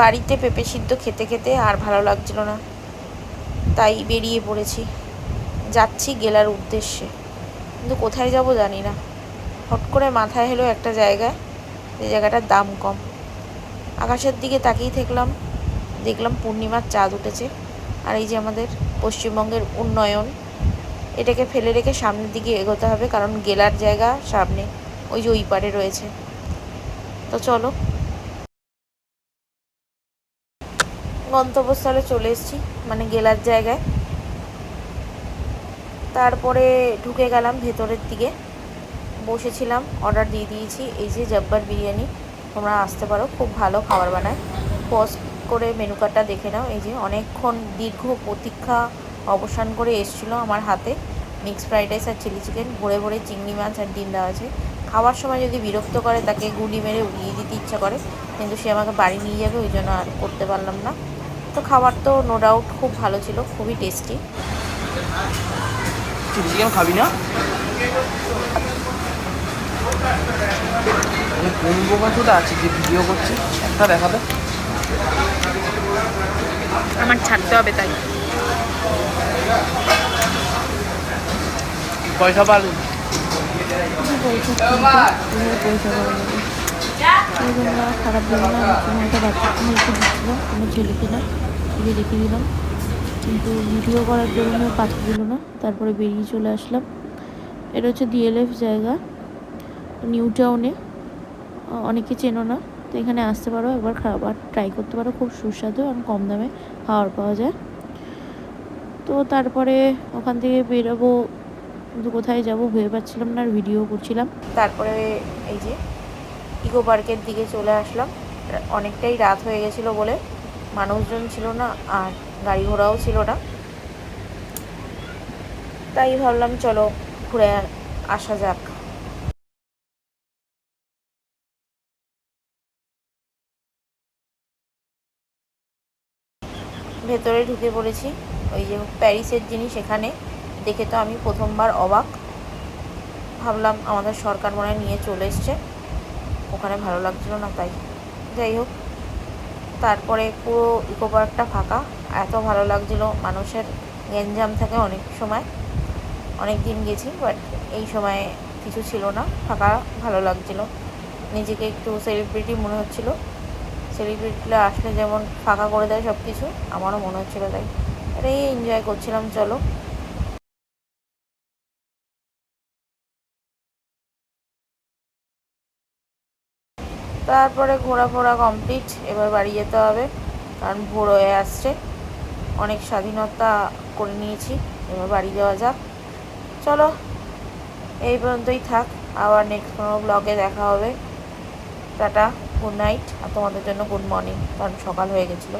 বাড়িতে পেঁপে সিদ্ধ খেতে খেতে আর ভালো লাগছিল না। তাই বেরিয়ে পড়েছি। যাচ্ছি গেলার উদ্দেশ্যে। কিন্তু কোথায় যাব জানি না। হট করে মাথায় এলো একটা জায়গায়। যে জায়গাটার দাম কম। আকাশের দিকে তাকিয়ে থাকলাম। দেখলাম পূর্ণিমার চাঁদ উঠেছে। আর এই যে আমাদের পশ্চিমবঙ্গের উন্নয়ন, এটাকে ফেলে রেখে সামনের দিকে এগোতে হবে। কারণ গেলার জায়গা সামনে, ওই যে ওই পারে রয়েছে। তো চলো গন্তব্যস্থলে চলে এসেছি মানে গেলার জায়গায়। তারপরে ঢুকে গেলাম ভেতরের দিকে। বসেছিলাম অর্ডার দিয়ে দিয়েছি, এই যে জব্বার বিরিয়ানি, তোমরা আসতে পারো, খুব ভালো খাবার বানায়। পজ করে মেনু কার্ডটা দেখে নাও, এই যে অনেকক্ষণ দীর্ঘ প্রতীক্ষা অবসান করে এসেছিল আমার হাতে। মিক্সড ফ্রাইড রাইস আর চিলি চিকেন ভরে ভরে চিংড়ি মাছ আর ডিম দেওয়া আছে। খাওয়ার সময় যদি বিরক্ত করে, তাকে গুলি মেরে উড়িয়ে দিতে ইচ্ছা করে, কিন্তু সে আমাকে বাড়ি নিয়ে যাবে, ওই জন্য আর করতে পারলাম না। তো খাবার তো নো ডাউট খুব ভালো ছিল খুবই টেস্টি চিকেন খাবি না? কোন আছে যে ভিডিও করছে? একটা দেখাবে আমার ছাড়তে হবে তাই। পয়সা পাল। খারাপ দিল না সময়টা বাচ্চাকে দিচ্ছিল আমার ছেলেকে না ছেলে রেখে দিলাম কিন্তু ভিডিও করার জন্য পাঠিয়ে দিল না। তারপরে বেরিয়ে চলে আসলাম। এটা হচ্ছে ডিএলএফ জায়গা নিউ টাউনে অনেকে চেনো না। তো এখানে আসতে পারো, একবার খাবার ট্রাই করতে পারো। খুব সুস্বাদু আর কম দামে খাবার পাওয়া যায়। তো তারপরে ওখান থেকে বেরোবো। কিন্তু কোথায় যাব ভেবে পাচ্ছিলাম না, আর ভিডিও করছিলাম। তারপরে এই যে ইকো পার্কের দিকে চলে আসলাম। অনেকটাই রাত হয়ে গেছিল বলে মানুষজন ছিল না আর গাড়ি ঘোড়াও ছিল না। তাই ভাবলাম, চলো ঘুরে আসা যাক। ভেতরে ঢুকে পড়েছি। ওই যে প্যারিসের জিনিস এখানে, দেখে তো আমি প্রথমবার অবাক। ভাবলাম, আমাদের সরকার মনে নিয়ে চলে এসছে। ওখানে ভালো লাগছিল না, তাই। যাই হোক, তারপরে পুরো ইকো পার্কটা ফাঁকা। এত ভালো লাগছিল মানুষের গ্যাঞ্জাম থাকে অনেক সময়। অনেক দিন গেছি, বাট এই সময় কিছু ছিল না। ফাঁকা ভালো লাগছিল। নিজেকে একটু সেলিব্রিটি মনে হচ্ছিল। সেলিব্রিটিরা আসলে যেমন ফাঁকা করে দেয় সব কিছু আমারও মনে হচ্ছিল তাই। এটাই এনজয় করছিলাম, চলো। তারপরে ঘোরাফোরা কমপ্লিট এবার বাড়ি যেতে হবে, কারণ ভোর হয়ে আসছে। অনেক স্বাধীনতা করে নিয়েছি, এবার বাড়ি যাওয়া যাক। চলো, এই পর্যন্তই থাক, আবার নেক্সট কোনো ব্লগে দেখা হবে। টাটা গুড নাইট আর তোমাদের জন্য গুড মর্নিং কারণ সকাল হয়ে গেছিল।